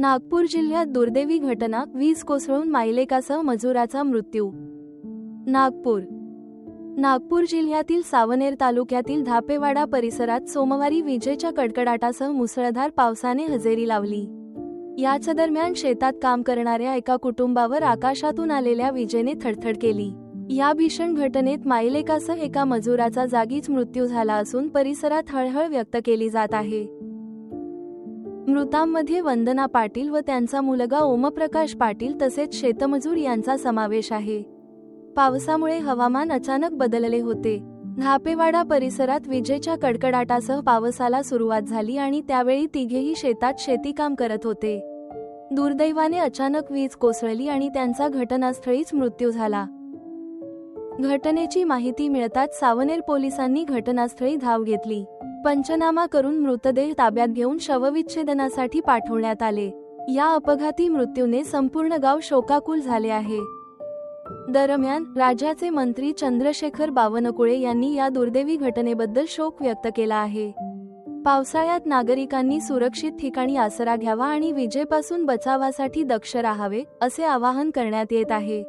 नागपूर जिल्ह्यात दुर्दैवी घटना वीज कोसळून मायलेकासह मजुराचा मृत्यू. नागपूर. नागपूर जिल्ह्यातील सावनेर तालुक्यातील धापेवाडा परिसरात सोमवारी विजेच्या कडकडाटासह मुसळधार पावसाने हजेरी लावली. याच दरम्यान शेतात काम करणाऱ्या एका कुटुंबावर आकाशातून आलेल्या विजेने थडथड केली. या भीषण घटनेत मायलेकासह एका मजुराचा जागीच मृत्यू झाला असून परिसरात हळहळ व्यक्त केली जात आहे. मृतांमध्ये वंदना पाटील व त्यांचा मुलगा ओमप्रकाश पाटील तसेच शेतमजूर यांचा समावेश आहे. पावसामुळे हवामान अचानक बदलले होते. धापेवाडा परिसरात विजेच्या कडकडाटासह पावसाला सुरुवात झाली आणि त्यावेळी तिघेही शेतात शेतीकाम करत होते. दुर्दैवाने अचानक वीज कोसळली आणि त्यांचा घटनास्थळीच मृत्यू झाला. घटनेची माहिती मिळताच सावनेर पोलिसांनी घटनास्थळी धाव घेतली. पंचनामा करून मृतदेह ताब्यात घेऊन शवविच्छेदनासाठी पाठवण्यात आले. या अपघाती मृत्यूने संपूर्ण गाव शोकाकुल झाले आहे. दरम्यान राज्याचे मंत्री चंद्रशेखर बावनकुळे यांनी या दुर्दैवी घटनेबद्दल शोक व्यक्त केला आहे. पावसाळ्यात नागरिकांनी सुरक्षित ठिकाणी आसरा घ्यावा आणि विजेपासून बचावासाठी दक्ष राहावे असे आवाहन करण्यात येत आहे.